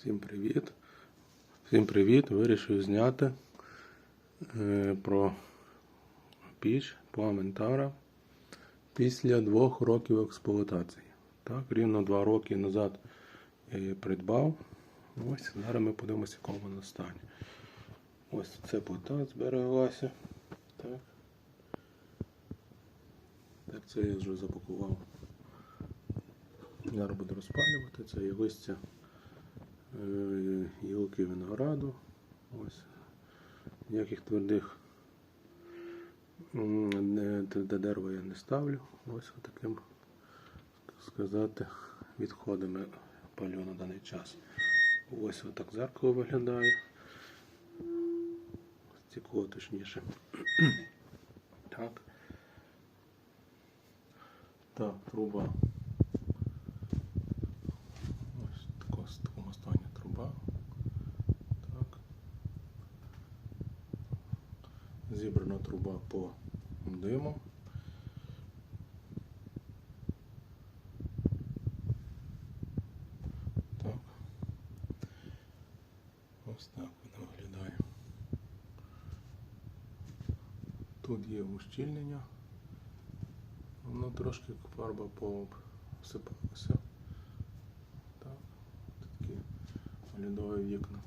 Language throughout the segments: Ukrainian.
Всім привіт. Всім привіт. Вирішив зняти е, про піч Пламентара після двох років експлуатації. Так, рівно два роки назад я її придбав. Ось зараз ми подивимося, якому вона стані. Ось це плита збереглася. Так. Так, це я вже запакував. Зараз буду розпалювати. Це є листя гілки винограду. Ось. Ніяких твердих м, дерева я не ставлю. Ось таким сказати відходами палю на даний час. Ось отак зеркало виглядає. Стекло точніше. Так. Так, труба. Ось тако, з такому стані труба. Так. Зібрана труба по диму. Так. Ось так вона виглядає. Тут є ущільнення. Воно трошки фарба посипалася. Так, такі оглядові вікна.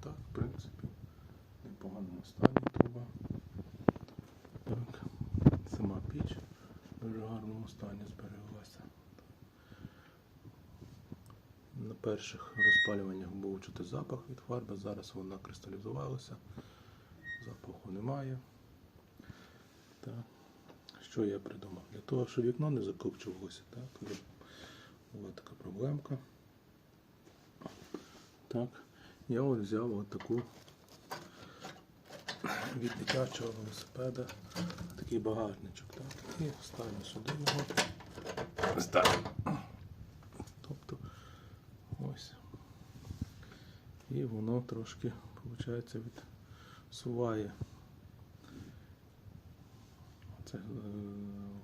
Так, в принципі, в непоганому стані труба. Так, сама піч в гарному стані збереглася. На перших розпалюваннях був чути запах від фарби, зараз вона кристалізувалася, запаху немає. Так. Що я придумав? Для того, щоб вікно не закопчувалося, так, була така проблемка. Так, я от взяв от таку від дитячого велосипеда такий багажничок, так, і ставлю сюди його. Так. Тобто ось. І воно трошки, виходить, відсуває це е,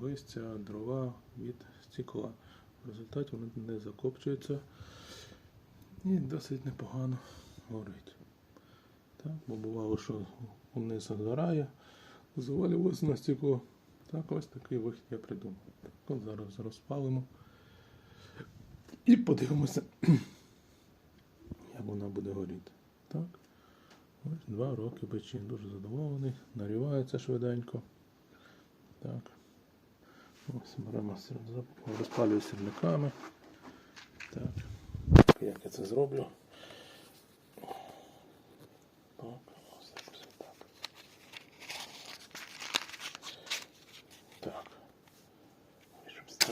листя, дрова від стекла. В результаті воно не закопчується і досить непогано горить. Так, бо бувало, що вниз згорає, завалювалося на стекло. Так, ось такий вихід я придумав. Так, от зараз розпалимо і подивимося, як вона буде горіти. Так. Ось два роки печі. Дуже задоволений, нарівається швиденько. Так. Ось беремо розпалюю сірниками. Так. Як я це зроблю? Так, ось якось отак. Так.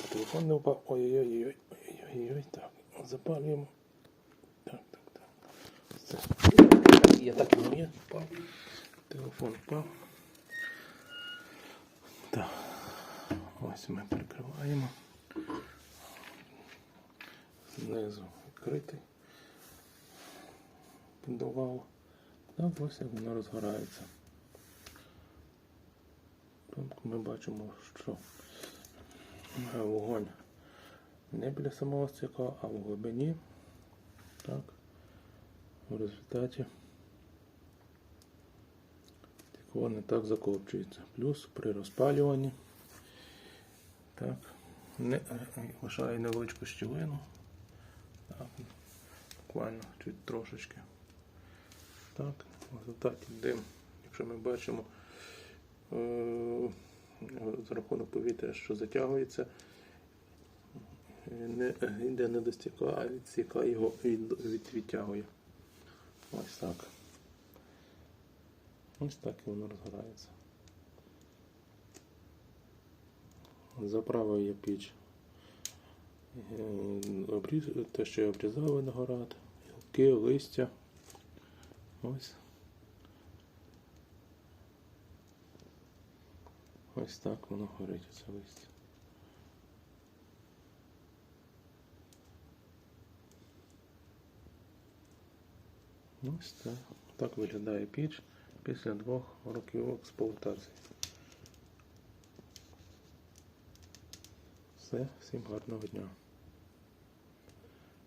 Стар телефон не впав. Ой-ой-ой. Ой-ой-ой. Так. Запалюємо. Так, так, так. Все. Я так і вмію. Впав. Телефон впав. Так. Ось ми перекриваємо. Знизу відкритий. Піддував. Так, ось як воно розгорається. Тобто ми бачимо, що вогонь не біля самого стекла, а в глибині. Так. В результаті стекло не так закопчується. Плюс при розпалюванні так, не, е, лишає невеличку щілину. Так, буквально чуть трошечки. Так, в результаті дим, якщо ми бачимо е, за рахунок повітря, що затягується, не йде не до стекла, а від стекла його від, від, відтягує. Ось так. Ось так і воно розгорається. Заправив я піч. Е, те, що я обрізав виноград, гілки, листя. Ось. Ось так воно горить, оце листя. Ось так. Так виглядає піч після двох років експлуатації. Все, всім гарного дня.